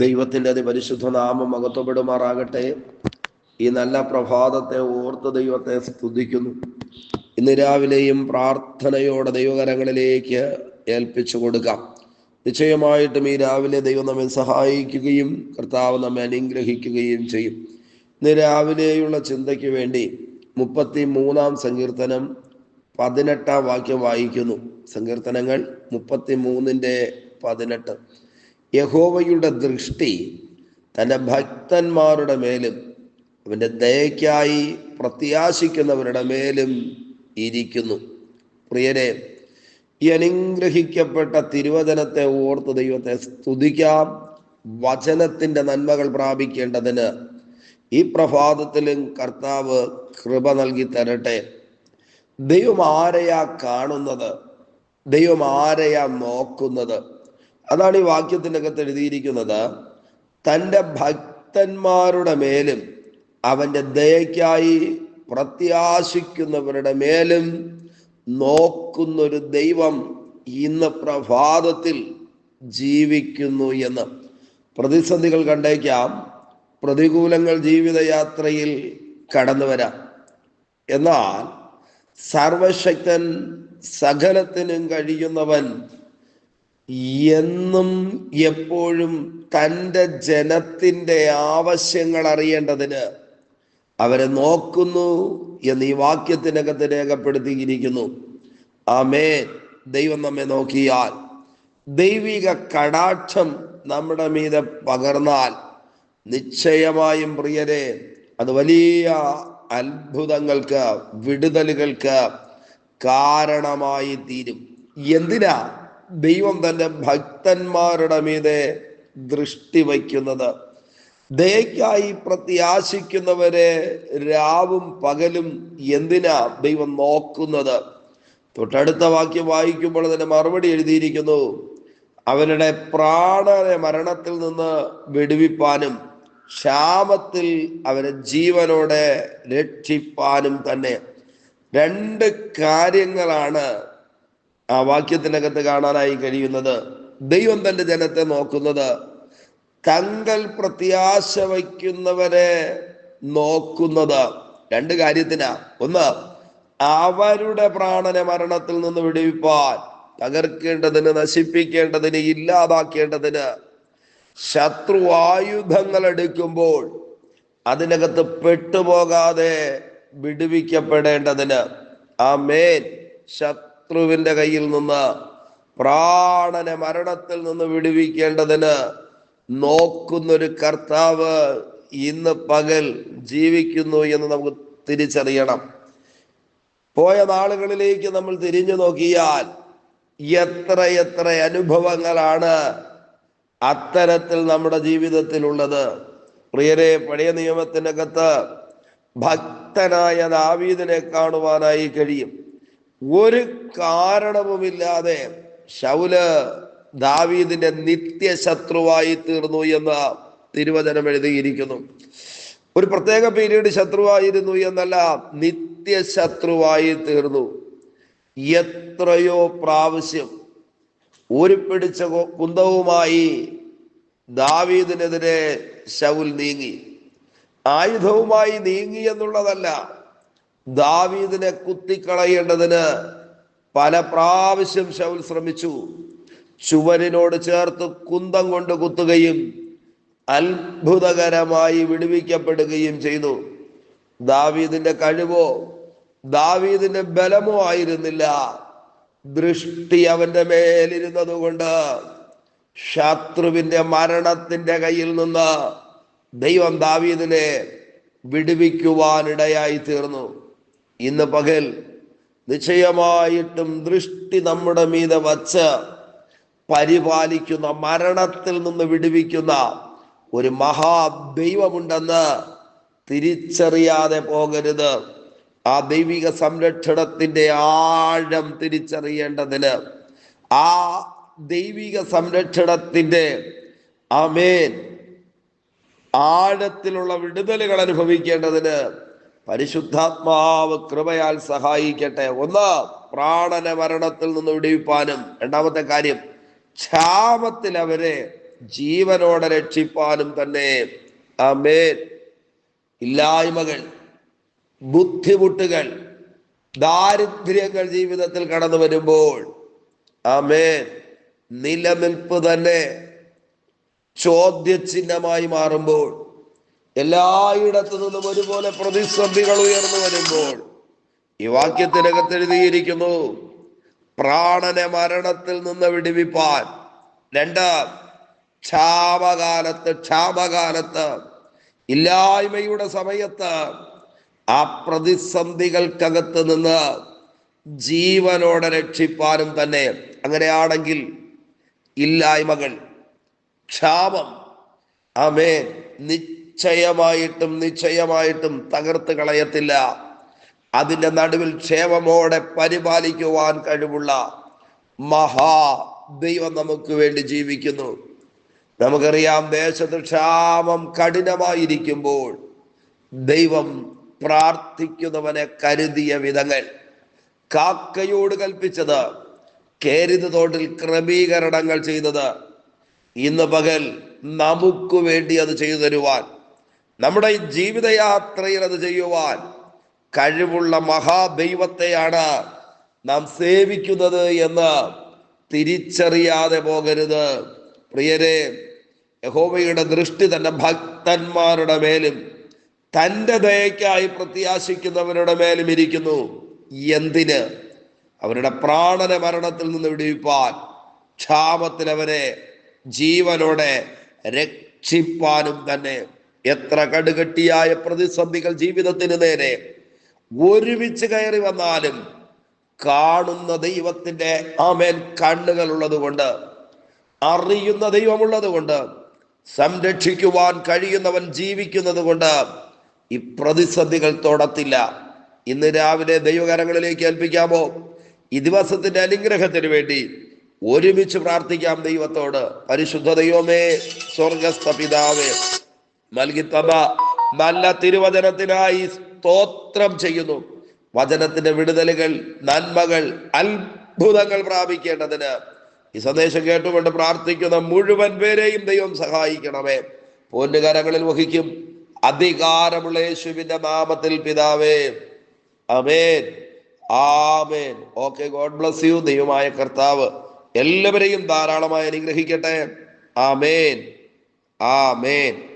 ദൈവത്തിന്റെ അതിപരിശുദ്ധ നാമം മകത്വപ്പെടുമാറാകട്ടെ ഈ നല്ല പ്രഭാതത്തെ ഓർത്ത് ദൈവത്തെ സ്തുതിക്കുന്നു. ഇന്ന് രാവിലെയും പ്രാർത്ഥനയോടെ ദൈവകരങ്ങളിലേക്ക് ഏൽപ്പിച്ചു കൊടുക്കാം. നിശ്ചയമായിട്ടും ഈ രാവിലെ ദൈവം നമ്മെ സഹായിക്കുകയും കർത്താവ് നമ്മെ അനുഗ്രഹിക്കുകയും ചെയ്യും. ഇന്ന് രാവിലെയുള്ള ചിന്തയ്ക്ക് വേണ്ടി മുപ്പത്തി മൂന്നാം സങ്കീർത്തനം പതിനെട്ടാം വാക്യം വായിക്കുന്നു. സങ്കീർത്തനങ്ങൾ മുപ്പത്തി മൂന്നിന്റെ പതിനെട്ട്. യഹോവയുടെ ദൃഷ്ടി തന്റെ ഭക്തന്മാരുടെ മേലും അവന്റെ ദയക്കായി പ്രത്യാശിക്കുന്നവരുടെ മേലും ഇരിക്കുന്നു. പ്രിയരെ ഈ അനുഗ്രഹിക്കപ്പെട്ട തിരുവചനത്തെ ഓർത്ത് ദൈവത്തെ സ്തുതിക്കാം. വചനത്തിന്റെ നന്മകൾ പ്രാപിക്കേണ്ടതിന് ഈ പ്രഭാതത്തിലും കർത്താവ് കൃപ നൽകി തരട്ടെ. ദൈവം ആരെയാ കാണുന്നത്? ദൈവം ആരെയാ നോക്കുന്നത്? അതാണ് ഈ വാക്യത്തിന്റെ അകത്ത് എഴുതിയിരിക്കുന്നത്. തന്റെ ഭക്തന്മാരുടെ മേലും അവന്റെ ദയക്കായി പ്രത്യാശിക്കുന്നവരുടെ മേലും നോക്കുന്നൊരു ദൈവം ഇന്ന് പ്രഭാതത്തിൽ ജീവിക്കുന്നു എന്ന്. പ്രതിസന്ധികൾ കണ്ടേക്കാം. പ്രതികൂലങ്ങൾ ജീവിതയാത്രയിൽ കടന്നു വരാം. എന്നാൽ സർവശക്തൻ സകലത്തിനും കഴിയുന്നവൻ എന്നും എപ്പോഴും തന്റെ ജനത്തിന്റെ ആവശ്യങ്ങൾ അറിയേണ്ടതിന് അവരെ നോക്കുന്നു എന്ന് ഈ വാക്യത്തിനകത്ത് രേഖപ്പെടുത്തിയിരിക്കുന്നു. ആമേ ദൈവം നമ്മെ നോക്കിയാൽ ദൈവിക കടാക്ഷം നമ്മുടെ മീതെ പകർന്നാൽ നിശ്ചയമായും പ്രിയരെ അത് വലിയ അത്ഭുതങ്ങൾക്ക് വിടുതലുകൾക്ക് കാരണമായി തീരും. എന്തിനാ? ദൈവം തന്റെ ഭക്തന്മാരുടെ മീതെ ദൃഷ്ടി വയ്ക്കുന്നത്. ദയക്കായി പ്രത്യാശിക്കുന്നവരെ രാവും പകലും എന്തിനാ ദൈവം നോക്കുന്നത്? തൊട്ടടുത്ത വാക്യം വായിക്കുമ്പോൾ തന്നെ മറുപടി എഴുതിയിരിക്കുന്നു. അവരുടെ പ്രാണനെ മരണത്തിൽ നിന്ന് വെടിവിപ്പാനും ക്ഷാമത്തിൽ അവരെ ജീവനോടെ രക്ഷിപ്പാനും തന്നെ. രണ്ട് കാര്യങ്ങളാണ് ആ വാക്യത്തിനകത്ത് കാണാനായി കഴിയുന്നത് ദൈവം തന്റെ ജനത്തെ നോക്കുന്നത്. തങ്ങൾ പ്രത്യാശ വയ്ക്കുന്നവരെ നോക്കുന്നത്. രണ്ട് കാര്യത്തിനാ. ഒന്ന് അവരുടെ പ്രാണനെ മരണത്തിൽ നിന്ന് വിടുവിപ്പാൻ തകർക്കേണ്ടതിന് നശിപ്പിക്കേണ്ടതിന് ഇല്ലാതാക്കേണ്ടതിന് ശത്രു ആയുധങ്ങൾ എടുക്കുമ്പോൾ അതിനകത്ത് പെട്ടുപോകാതെ വിടുവിക്കപ്പെടേണ്ടതിന്. ആ മേൻ ശത്രുവിന്റെ കയ്യിൽ നിന്ന് പ്രാണനെ മരണത്തിൽ നിന്ന് വിടുവിക്കേണ്ടതിന് നോക്കുന്നൊരു കർത്താവ് ഇന്ന് പകൽ ജീവിക്കുന്നു എന്ന് നമുക്ക് തിരിച്ചറിയണം. പോയ നാളുകളിലേക്ക് നമ്മൾ തിരിഞ്ഞു നോക്കിയാൽ എത്ര എത്ര അനുഭവങ്ങളാണ് അത്തരത്തിൽ നമ്മുടെ ജീവിതത്തിലുള്ളത്. പ്രിയരെ പഴയ നിയമത്തിനകത്ത് ഭക്തനായ ദാവീദിനെ കാണുവാനായി കഴിയും. ഒരു കാരണവുമില്ലാതെ ഷൗൽ ദാവീദിന്റെ നിത്യശത്രുവായി തീർന്നു എന്ന് തിരുവചനം എഴുതിയിരിക്കുന്നു. ഒരു പ്രത്യേക പീരീഡ് ശത്രുവായിരുന്നു എന്നല്ല നിത്യശത്രുവായി തീർന്നു. എത്രയോ പ്രാവശ്യം ഒരു പിടിച്ച കുന്തവുമായി ദാവീദിനെതിരെ ശൗൽ നീങ്ങി. ആയുധവുമായി നീങ്ങി എന്നുള്ളതല്ല ദാവീദിനെ കുത്തിക്കളയേണ്ടതിന് പല പ്രാവശ്യം ഷൗൽ ശ്രമിച്ചു. ചുവരിനോട് ചേർത്ത് കുന്തം കൊണ്ട് കുത്തുകയും അത്ഭുതകരമായി വിടുവിക്കപ്പെടുകയും ചെയ്തു. ദാവീദിന്റെ കഴിവോ ദാവീദിന്റെ ബലമോ ആയിരുന്നില്ല. ദൃഷ്ടി അവന്റെ മേലിരുന്നത് കൊണ്ട് ശത്രുവിന്റെ മരണത്തിന്റെ കയ്യിൽ നിന്ന് ദൈവം ദാവീദിനെ വിടുവിക്കുവാനിടയായി തീർന്നു. ഇന്ന് പകൽ നിശ്ചയമായിട്ടും ദൃഷ്ടി നമ്മുടെ മീതെ വച്ച് പരിപാലിക്കുന്ന മരണത്തിൽ നിന്ന് വിടുവിക്കുന്ന ഒരു മഹാദൈവമുണ്ടെന്ന് തിരിച്ചറിയാതെ പോകരുത്. ആ ദൈവിക സംരക്ഷണത്തിന്റെ ആഴം തിരിച്ചറിയേണ്ടതിന് ആ ദൈവിക സംരക്ഷണത്തിന്റെ ആമേൻ ആഴത്തിലുള്ള വിടുതലുകൾ അനുഭവിക്കേണ്ടതിന് പരിശുദ്ധാത്മാവ് കൃപയാൽ സഹായിക്കട്ടെ. ഒന്ന് പ്രാണന മരണത്തിൽ നിന്ന് വിടിവിപ്പാനും. രണ്ടാമത്തെ കാര്യം ക്ഷാമത്തിൽ അവരെ ജീവനോടെ രക്ഷിപ്പാനും തന്നെ. ആമേൻ. ഇല്ലായ്മകൾ ബുദ്ധിമുട്ടുകൾ ദാരിദ്ര്യങ്ങൾ ജീവിതത്തിൽ കടന്നു വരുമ്പോൾ ആമേൻ. നിലനിൽപ്പ് തന്നെ ചോദ്യചിഹ്നമായി മാറുമ്പോൾ എല്ലായിടത്തു നിന്നും ഒരുപോലെ പ്രതിസന്ധികൾ ഉയർന്നു വരുമ്പോൾ ഈ വാക്യത്തിനകത്ത് എഴുതിയിരിക്കുന്നു പ്രാണനെ മരണത്തിൽ നിന്ന് വിടുവിപ്പാൻ. രണ്ട് ക്ഷാമകാലത്ത് ക്ഷാമകാലത്ത് ഇല്ലായ്മയുടെ സമയത്ത് ആ പ്രതിസന്ധികൾക്കകത്ത് നിന്ന് ജീവനോടെ രക്ഷിപ്പാനും തന്നെ. അങ്ങനെയാണെങ്കിൽ ഇല്ലായ്മകൾ ക്ഷാമം ആമേൻ നിശ്ചയമായിട്ടും നിശ്ചയമായിട്ടും തകർത്ത് കളയത്തില്ല. അതിന്റെ നടുവിൽ ക്ഷേമമോടെ പരിപാലിക്കുവാൻ കഴിവുള്ള മഹാ ദൈവം നമുക്ക് വേണ്ടി ജീവിക്കുന്നു. നമുക്കറിയാം ദേശത്ത് ക്ഷാമം കഠിനമായിരിക്കുമ്പോൾ ദൈവം പ്രാർത്ഥിക്കുന്നവനെ കരുതിയ വിധങ്ങൾ. കാക്കയോട് കൽപ്പിച്ചത് കേരിത് തോട്ടിൽ ക്രമീകരണങ്ങൾ ചെയ്തത്. ഇന്ന് പകൽ നമുക്ക് വേണ്ടി അത് ചെയ്തു തരുവാൻ നമ്മുടെ ജീവിതയാത്രയിൽ അത് ചെയ്യുവാൻ കഴിവുള്ള മഹാദൈവത്തെയാണ് നാം സേവിക്കുന്നത് എന്ന് തിരിച്ചറിയാതെ പോകരുത്. പ്രിയരെ യഹോവയുടെ ദൃഷ്ടി തന്റെ ഭക്തന്മാരുടെ മേലും തന്റെ ദയക്കായി പ്രത്യാശിക്കുന്നവരുടെ മേലും ഇരിക്കുന്നു. എന്തിന്? അവരുടെ പ്രാണന മരണത്തിൽ നിന്ന് വിടുവിപ്പാൻ ക്ഷാമത്തിൽ അവരെ ജീവനോടെ രക്ഷിപ്പാനും തന്നെ. എത്ര കടുകട്ടിയായ പ്രതിസന്ധികൾ ജീവിതത്തിന് നേരെ ഒരുമിച്ച് കയറി വന്നാലും കാണുന്ന ദൈവത്തിന്റെ ആമേൻ കണ്ണുകൾ ഉള്ളത് കൊണ്ട് അറിയുന്ന ദൈവമുള്ളത് കൊണ്ട് സംരക്ഷിക്കുവാൻ കഴിയുന്നവൻ ജീവിക്കുന്നത് കൊണ്ട് ഈ പ്രതിസന്ധികൾ തൊടത്തില്ല. ഇന്ന് രാവിലെ ദൈവകരങ്ങളിലേക്ക് ഏൽപ്പിക്കാമോ? ഈ ദിവസത്തിന്റെ അനുഗ്രഹത്തിന് വേണ്ടി ഒരുമിച്ച് പ്രാർത്ഥിക്കാം ദൈവത്തോട്. പരിശുദ്ധ ദൈവമേ സ്വർഗസ്ഥ പിതാവേ നൽകി തന്ന നല്ല തിരുവചനത്തിനായി സ്തോത്രം ചെയ്യുന്നു. വചനത്തിന്റെ വിടുതലുകൾ നന്മകൾ അത്ഭുതങ്ങൾ പ്രാപിക്കേണ്ടതിന്. ഈ സന്ദേശം കേട്ടുകൊണ്ട് പ്രാർത്ഥിക്കുന്ന മുഴുവൻ പേരെയും ദൈവം സഹായിക്കണമേ. പൊന്നുകരങ്ങളിൽ വഹിക്കും. അധികാരമുള്ള യേശുവിന്റെ നാമത്തിൽ പിതാവേ. അമേൻ ആമേൻ. Okay God bless you. ദൈവമായ കർത്താവ് എല്ലാവരെയും ധാരാളമായി അനുഗ്രഹിക്കട്ടെ. ആമേൻ. ആമേൻ.